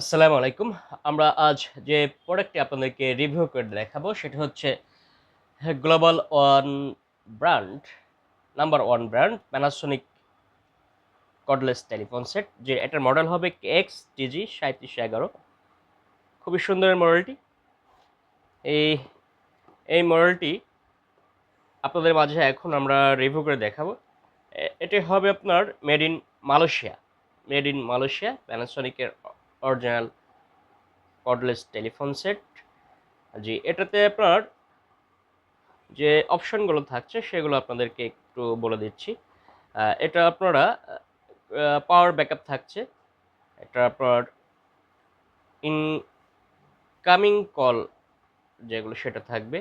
আসসালামু আলাইকুম। আমরা আজ যে প্রোডাক্টটি আপনাদেরকে রিভিউ করে দেখাবো, সেটা হচ্ছে global one brand number one brand Panasonic cordless telephone set যে এটার মডেল হবে এক্স টিজি সাঁত্রিশশো এগারো। খুবই সুন্দর মডেলটি এই এই মডেলটি আপনাদের মাঝে এখন আমরা রিভিউ করে দেখাবো। এটি হবে আপনার made in Malaysia. Made in Malaysia প্যানাসোনিকের original cordless telephone set. জি, এটাতে আপনার যে অপশনগুলো থাকছে, সেগুলো আপনাদেরকে একটু বলে দিচ্ছি। এটা আপনারা পাওয়ার ব্যাকআপ থাকছে। এটা আপনার ইনকামিং কল যেগুলো, সেটা থাকবে।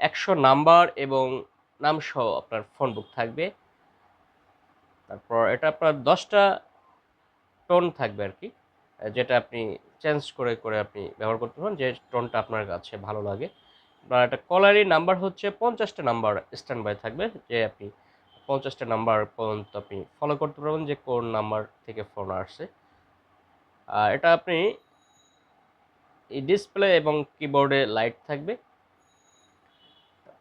একশো নাম্বার এবং নাম সহ আপনার ফোন বুক থাকবে। তারপর এটা আপনার দশটা টোন থাকবে আর কি। যেটা আপনি চেঞ্জ করে করে আপনি ব্যবহার করতে পারেন, যে টোনটা আপনার কাছে ভালো লাগে। বা একটা কলারি নাম্বার হচ্ছে পঞ্চাশটা নাম্বার স্ট্যান্ড বাই থাকবে, যে আপনি পঞ্চাশটা নাম্বার পর্যন্ত আপনি ফলো করতে পারবেন, যে কোন নাম্বার থেকে ফোন আসছে। এটা আপনি এই ডিসপ্লে এবং কিবোর্ডে লাইট থাকবে।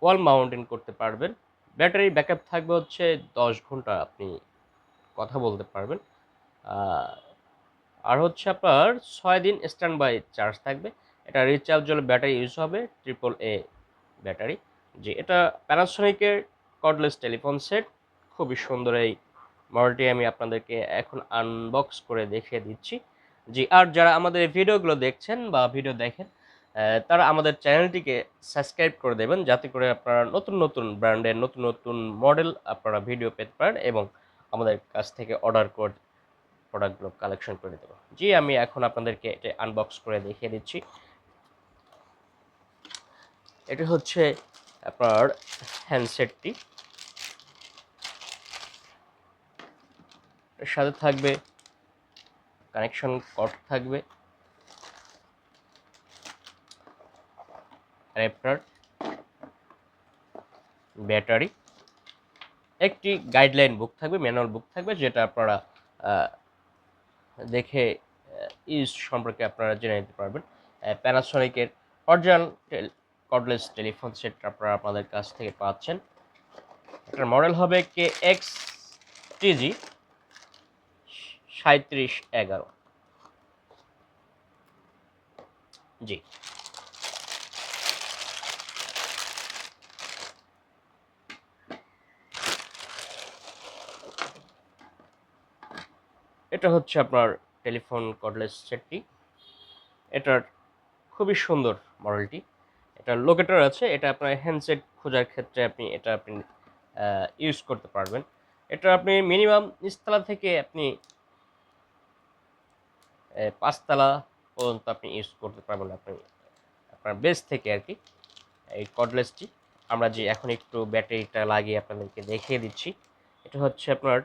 ওয়াল মাউন্টেন করতে পারবেন। ব্যাটারি ব্যাকআপ থাকবে হচ্ছে দশ ঘণ্টা আপনি কথা বলতে পারবেন। আর হচ্ছে আপনার ছয় দিন স্ট্যান্ড বাই চার্জ থাকবে। এটা রিচার্জেবল ব্যাটারি ইউজ হবে ট্রিপল এ ব্যাটারি যে এটা প্যানাসোনিকের কর্ডলেস টেলিফোন সেট খুবই সুন্দর এই মডেলটি আমি আপনাদেরকে এখন আনবক্স করে দেখিয়ে দিচ্ছি। জি, আর যারা আমাদের ভিডিওগুলো দেখছেন বা ভিডিও দেখেন তারা আমাদের চ্যানেলটিকে সাবস্ক্রাইব করে দেবেন যাতে করে আপনারা নতুন নতুন ব্র্যান্ডের নতুন নতুন মডেল আপনারা ভিডিও পেতে পারেন এবং আমাদের কাছ থেকে অর্ডার প্রোডাক্টগুলো কালেকশন করে দেবো। জি, আমি এখন আপনাদেরকে এটা আনবক্স করে দেখিয়ে দিচ্ছি। এটা হচ্ছে আপনার হ্যান্ডসেটটি এর সাথে থাকবে কানেকশন কর্ড থাকবে। অ্যাডাপ্টার ব্যাটারি একটি গাইডলাইন বুক থাকবে ম্যানুয়াল বুক থাকবে, যেটা আপনারা দেখে ইউজ সম্পর্কে আপনারা জেনে নিতে পারবেন। প্যানাসনিকের অরিজিনাল কর্ডলেস টেলিফোন সেট আপনারা আপনাদের কাছ থেকে পাচ্ছেন। এটার মডেল হবে কে এক্স টিজি সাঁত্রিশ এগারো। জি। এটা হচ্ছে আপনার টেলিফোন কর্ডলেস সেটটি। এটার খুবই সুন্দর মডেলটি। এটা লোকেটার আছে, এটা আপনার হ্যান্ডসেট খোঁজার ক্ষেত্রে আপনি, এটা আপনি ইউজ করতে পারবেন। এটা আপনি মিনিমাম নিচতলা থেকে আপনি পাঁচতলা পর্যন্ত আপনি ইউজ করতে পারবেন আপনি, আপনার বেস থেকে আর কি, এই কর্ডলেসটি। আমরা যে এখন একটু ব্যাটারিটা লাগিয়ে আপনাদেরকে দেখিয়ে দিচ্ছি, এটা হচ্ছে আপনার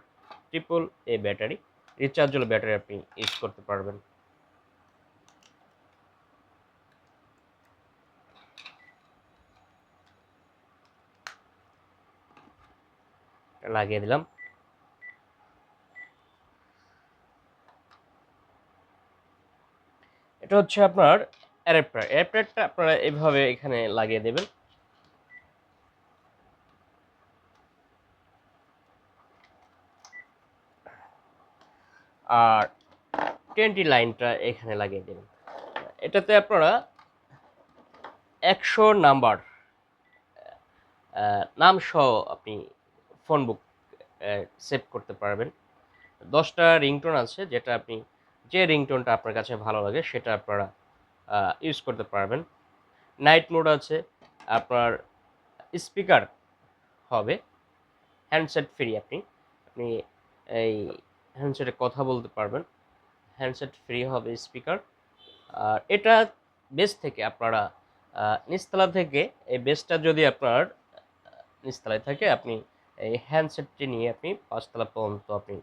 triple A battery. Rechargeable battery আপনি ইউজ করতে পারবেন। লাগিয়ে দিলাম। এটা হচ্ছে আপনার অ্যাডাপ্টার অ্যাডাপ্টারটা আপনারা এভাবে এখানে লাগিয়ে দেবেন। আর টোয়েন্টি লাইনটা এখানে লাগিয়ে দিন। এটাতে আপনারা একশো নাম্বার নাম সহ আপনি ফোন বুক সেভ করতে পারবেন। দশটা রিংটোন আছে যেটা আপনি, যে রিংটোনটা আপনার কাছে ভালো লাগে সেটা আপনারা ইউজ করতে পারবেন। নাইট মোড আছে, আপনার স্পিকার হবে হ্যান্ডসেট ফ্রি আপনি। আপনি এই হ্যান্ডসেটে কথা বলতে পারবেন। হ্যান্ডসেট ফ্রি হবে স্পিকার। আর এটা বেস থেকে আপনারা নিচতলা থেকে এই বেসটা যদি আপনার আহ, নিচতলায় থাকে আপনি এই হ্যান্ডসেটটি নিয়ে আপনি পাঁচতলা পর্যন্ত আপনি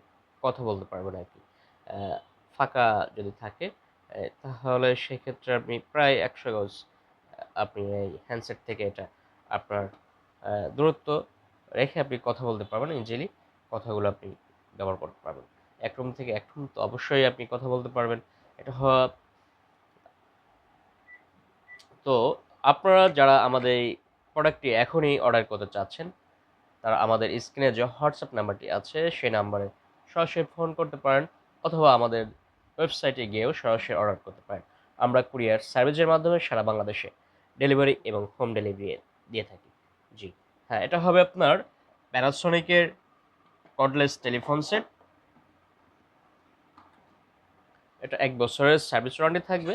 কথা বলতে পারবেন আর কি। ফাঁকা যদি থাকে তাহলে সেক্ষেত্রে আপনি প্রায় একশো গজ আপনি এই হ্যান্ডসেট থেকে এটা আপনার দূরত্ব রেখে আপনি কথা বলতে পারবেন ইজিলি কথাগুলো আপনি ব্যবহার করতে পারবেন। এক রুম থেকে এক রুম তো অবশ্যই আপনি কথা বলতে পারবেন। এটা তো আপনারা যারা আমাদের প্রোডাক্টটি এখনই অর্ডার করতে চাচ্ছেন, তারা আমাদের স্ক্রিনে যে হোয়াটসঅ্যাপ নাম্বারটি আছে, সেই নাম্বারে সরাসরি ফোন করতে পারেন অথবা আমাদের ওয়েবসাইটে গিয়েও সরাসরি অর্ডার করতে পারেন। আমরা কুরিয়ার সার্ভিসের মাধ্যমে সারা বাংলাদেশে ডেলিভারি এবং হোম ডেলিভারি দিয়ে থাকি। জি হ্যাঁ এটা হবে আপনার প্যানাসোনিকের কর্ডলেস টেলিফোন সেট এটা এক বছরের সার্ভিস ওয়ারেন্টি থাকবে।